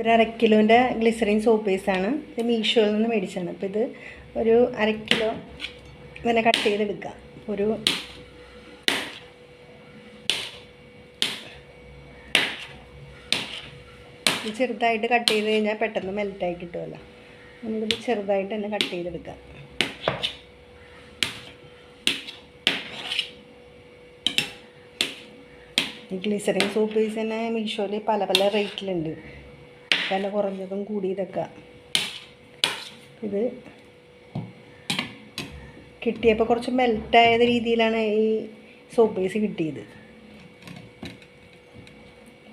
ഒരു അര കിലോന്റെ glycerin soap പേസ്റ്റാണ് ഇത് മീഷോയിൽ നിന്ന് മേടിച്ചാണ് അപ്പോൾ ഇത് ഒരു അര കിലോ ഇങ്ങനെ കട്ട് ചെയ്തെടുക്കുക. ഒരു ചെറുതായിട്ട് കട്ട് ചെയ്ത് കഴിഞ്ഞാൽ പെട്ടെന്ന് മെൽറ്റായി കിട്ടുമല്ലോ. നമുക്കിത് ചെറുതായിട്ട് തന്നെ കട്ട് ചെയ്തെടുക്കാം ഈ ഗ്ലിസറിൻ സോപ്പ് പീസ് തന്നെ മീഷോയിൽ പല പല റേറ്റിലുണ്ട് വില കുറഞ്ഞതും കൂടിയതൊക്കെ ഇത് കിട്ടിയപ്പോൾ കുറച്ച് മെൽറ്റായ രീതിയിലാണ് ഈ സോപ്പ് ബേസ് കിട്ടിയത്.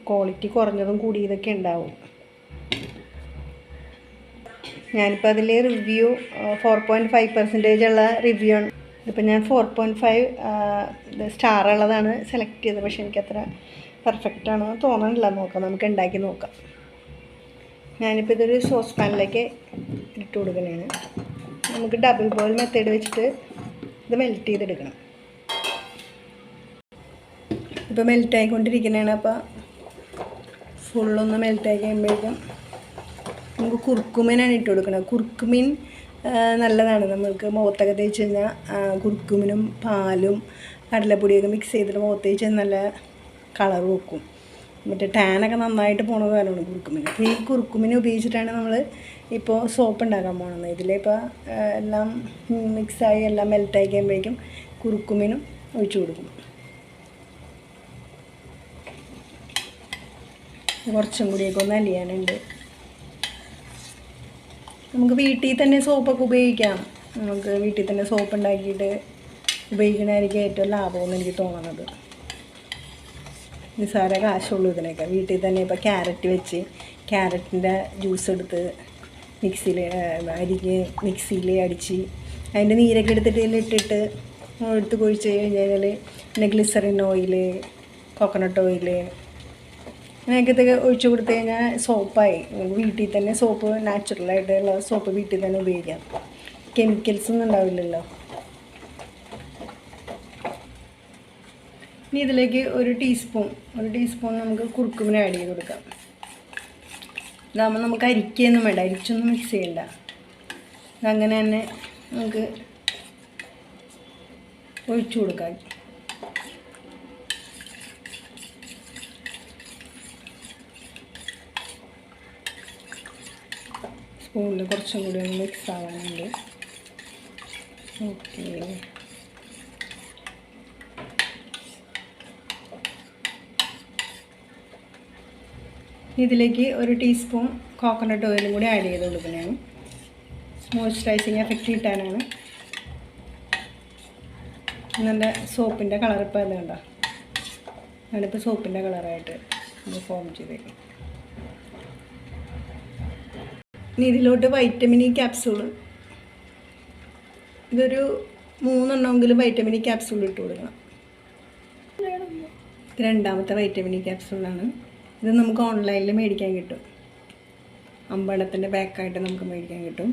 ക്വാളിറ്റി കുറഞ്ഞതും കൂടിയതൊക്കെ ഉണ്ടാവും. ഞാനിപ്പോൾ അതിൽ review four point five percentage ഉള്ള റിവ്യൂ ആണ്. ഇതിപ്പോൾ ഞാൻ ഫോർ പോയിന്റ് ഫൈവ് സ്റ്റാർ ഉള്ളതാണ് സെലക്ട് ചെയ്തത്. പക്ഷേ എനിക്കത്ര പെർഫെക്റ്റ് ആണെന്ന് തോന്നണില്ല. നോക്കാം. നമുക്ക് ഉണ്ടാക്കി നോക്കാം. ഞാനിപ്പോൾ ഇതൊരു സോസ് പാനിലേക്ക് ഇട്ട് കൊടുക്കുന്നതാണ്. നമുക്ക് ഡബിൾ ബോയിൽ മെത്തേഡ് വെച്ചിട്ട് ഇത് മെൽറ്റ് ചെയ്തെടുക്കണം. ഇപ്പോൾ മെൽറ്റ് ആയിക്കൊണ്ടിരിക്കുന്നതാണ് അപ്പോൾ ഫുള്ളൊന്ന് മെൽറ്റ് ആയി കഴിയുമ്പോഴേക്കും നമുക്ക് കുർക്കുമിനാണ് ഇട്ട് കൊടുക്കുന്നത് കുർക്കുമിൻ നല്ലതാണ്. നമ്മൾക്ക് മുഖത്തൊക്കെ തേച്ച് കഴിഞ്ഞാൽ കുർക്കുമിനും പാലും കടലപ്പൊടിയൊക്കെ മിക്സ് ചെയ്തിട്ട് മുഖത്ത് തേച്ച് നല്ല കളർ വെക്കും. മറ്റേ ടാനൊക്കെ നന്നായിട്ട് പോണ കാലമാണ് കുറുക്കുമിന്. അപ്പോൾ ഈ കുറുക്കുമിന് ഉപയോഗിച്ചിട്ടാണ് നമ്മൾ ഇപ്പോൾ സോപ്പ് ഉണ്ടാക്കാൻ പോകുന്നത് ഇതിലിപ്പോൾ എല്ലാം മിക്സായി എല്ലാം മെൽറ്റായി കഴിയുമ്പോഴേക്കും കുറുക്കുമിനും ഒഴിച്ചു കൊടുക്കും. കുറച്ചും കൂടിയൊക്കെ ഒന്ന് അലിയാനുണ്ട്. നമുക്ക് വീട്ടിൽ തന്നെ സോപ്പൊക്കെ ഉപയോഗിക്കാം. നമുക്ക് വീട്ടിൽ തന്നെ സോപ്പ് ഉണ്ടാക്കിയിട്ട് ഉപയോഗിക്കണമായിരിക്കും ഏറ്റവും ലാഭമെന്ന് എനിക്ക് തോന്നുന്നത്. നിസ്സാര കാശുള്ളൂ ഇതിനൊക്കെ. വീട്ടിൽ തന്നെ ഇപ്പോൾ ക്യാരറ്റ് വെച്ച് ക്യാരറ്റിന്റെ ജ്യൂസ് എടുത്ത് മിക്സിയിൽ അരിഞ്ഞ് മിക്സിയിൽ അടിച്ച് അതിന്റെ നീരൊക്കെ എടുത്തിട്ട് ഇതിലിട്ടിട്ട് എടുത്ത് കുഴിച്ച് കഴിഞ്ഞാൽ പിന്നെ ഗ്ലിസറിൻ ഓയിൽ കോക്കനട്ട് ഓയിൽ അങ്ങനെയൊക്കെ ഒഴിച്ചു കൊടുത്തു കഴിഞ്ഞാൽ സോപ്പായി വീട്ടിൽ തന്നെ സോപ്പ് നാച്ചുറലായിട്ടുള്ള സോപ്പ് വീട്ടിൽ തന്നെ ഉപയോഗിക്കാം. കെമിക്കൽസ് ഒന്നും ഉണ്ടാവില്ലല്ലോ. ഇനി ഇതിലേക്ക് ഒരു ടീസ്പൂൺ ഒരു ടീസ്പൂൺ നമുക്ക് കുറുക്കുമിന് ആഡ് ചെയ്ത് കൊടുക്കാം. ഇതാകുമ്പോൾ നമുക്ക് അരിക്കൊന്നും വേണ്ട അരിച്ചൊന്നും മിക്സ് ചെയ്യണ്ട. അങ്ങനെ തന്നെ നമുക്ക് ഒഴിച്ചു കൊടുക്കാം. സ്പൂണിൽ കുറച്ചും കൂടി ഒന്ന് മിക്സ് ആവാനുണ്ട്. ഓക്കെ ഇതിലേക്ക് ഒരു ടീസ്പൂൺ കോക്കനട്ട് ഓയിലും കൂടി ആഡ് ചെയ്ത് കൊടുക്കുന്നതാണ് മോയ്സ്ചറൈസിങ് എഫക്റ്റ് കിട്ടാനാണ്. നല്ല സോപ്പിന്റെ കളർ ഇപ്പോൾ അത് കണ്ടോ? ഞാനിപ്പോൾ സോപ്പിന്റെ കളറായിട്ട് ഫോം ചെയ്തേക്കും ഇനി ഇതിലോട്ട് വൈറ്റമിൻ ഇ ക്യാപ്സൂൾ ഇതൊരു മൂന്നെണ്ണമെങ്കിലും വൈറ്റമിൻ ഇ ക്യാപ്സൂൾ ഇട്ട് കൊടുക്കണം. രണ്ടാമത്തെ വൈറ്റമിൻ ഇ ക്യാപ്സൂളാണ് ഇത് നമുക്ക് ഓൺലൈനിൽ മേടിക്കാൻ കിട്ടും. അമ്പടത്തിന്റെ ബാക്കായിട്ട് നമുക്ക് മേടിക്കാൻ കിട്ടും.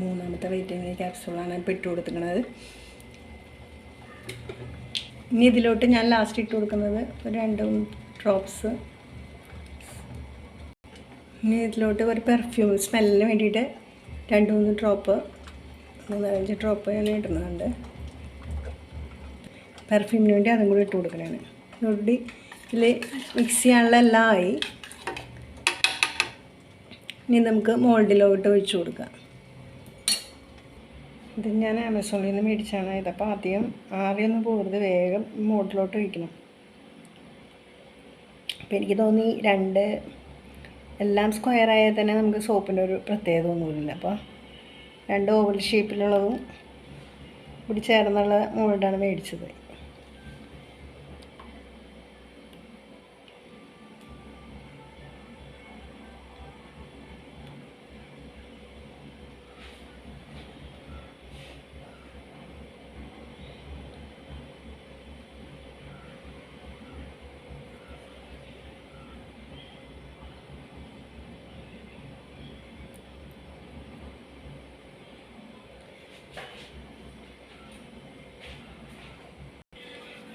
മൂന്നാമത്തെ വൈറ്റമിൻ ക്യാപ്സൂളാണ് ഇപ്പോൾ ഇട്ട് കൊടുത്തിരിക്കുന്നത്. ഇനി ഇതിലോട്ട് ഞാൻ ലാസ്റ്റ് ഇട്ട് കൊടുക്കുന്നത് ഒരു രണ്ട് ഡ്രോപ്സ് ഇനി ഇതിലോട്ട് ഒരു പെർഫ്യൂം സ്മെല്ലിന് വേണ്ടിയിട്ട് രണ്ട് മൂന്ന് ഡ്രോപ്പ് മൂന്നാലഞ്ച് ഡ്രോപ്പ് ഞാൻ ഇടുന്നുണ്ട്. പെർഫ്യൂമിന് വേണ്ടി അതും കൂടി ഇട്ട് കൊടുക്കണതാണ് ഇതോടുകൂടി ഇതിൽ മിക്സ് ചെയ്യാനുള്ള എല്ലാം ആയി ഇനി നമുക്ക് മോൾഡിലോട്ട് ഒഴിച്ചു കൊടുക്കാം. ഇത് ഞാൻ ആമസോണിൽ നിന്ന് മേടിച്ചാണ്. ഇത് അപ്പോൾ ആദ്യം ആവിയൊന്നും പോകരുത് വേഗം മോൾഡിലോട്ട് ഒഴിക്കണം. അപ്പോൾ എനിക്ക് തോന്നി രണ്ട് എല്ലാം സ്ക്വയർ ആയാൽ തന്നെ നമുക്ക് സോപ്പിന്റെ ഒരു പ്രത്യേകത ഒന്നുമില്ല. അപ്പോൾ രണ്ട് ഓവൽ ഷേപ്പിലുള്ളതും കൂടി ചേർന്നുള്ള മോൾഡാണ് മേടിച്ചത്.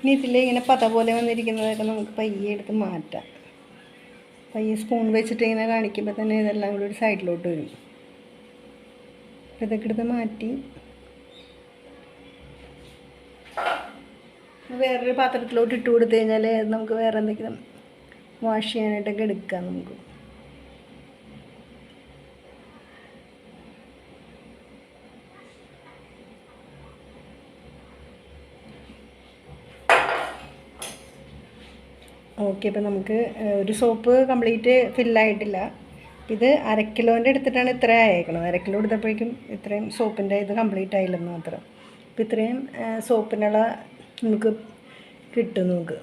ഇനി ഇങ്ങനെ പത പോലെ വന്നിരിക്കുന്നതൊക്കെ നമുക്ക് പയ്യെ എടുത്ത് മാറ്റാം. പയ്യെ സ്പൂൺ വെച്ചിട്ട് ഇങ്ങനെ കാണിക്കുമ്പോൾ തന്നെ ഇതെല്ലാം കൂടി ഒരു സൈഡിലോട്ട് വരും. ഇതൊക്കെ എടുത്ത് മാറ്റി. വേറൊരു പാത്രത്തിലോട്ട് ഇട്ട് കൊടുത്തു കഴിഞ്ഞാൽ നമുക്ക് വേറെ എന്തെങ്കിലും വാഷ് ചെയ്യാനായിട്ടൊക്കെ എടുക്കാം നമുക്ക്. ഓക്കെ അപ്പോൾ നമുക്ക് ഒരു സോപ്പ് കംപ്ലീറ്റ് ഫില്ലായിട്ടില്ല. ഇത് അര കിലോന്റെ എടുത്തിട്ടാണ് ഇത്ര ആയേക്കണത്. അര കിലോ എടുത്തപ്പോഴേക്കും ഇത്രയും സോപ്പിന്റെ ഇത് കംപ്ലീറ്റ് ആയില്ലെന്ന് മാത്രം. അപ്പോൾ ഇത്രയും സോപ്പിനുള്ള നമുക്ക് കിട്ടും നമുക്ക്.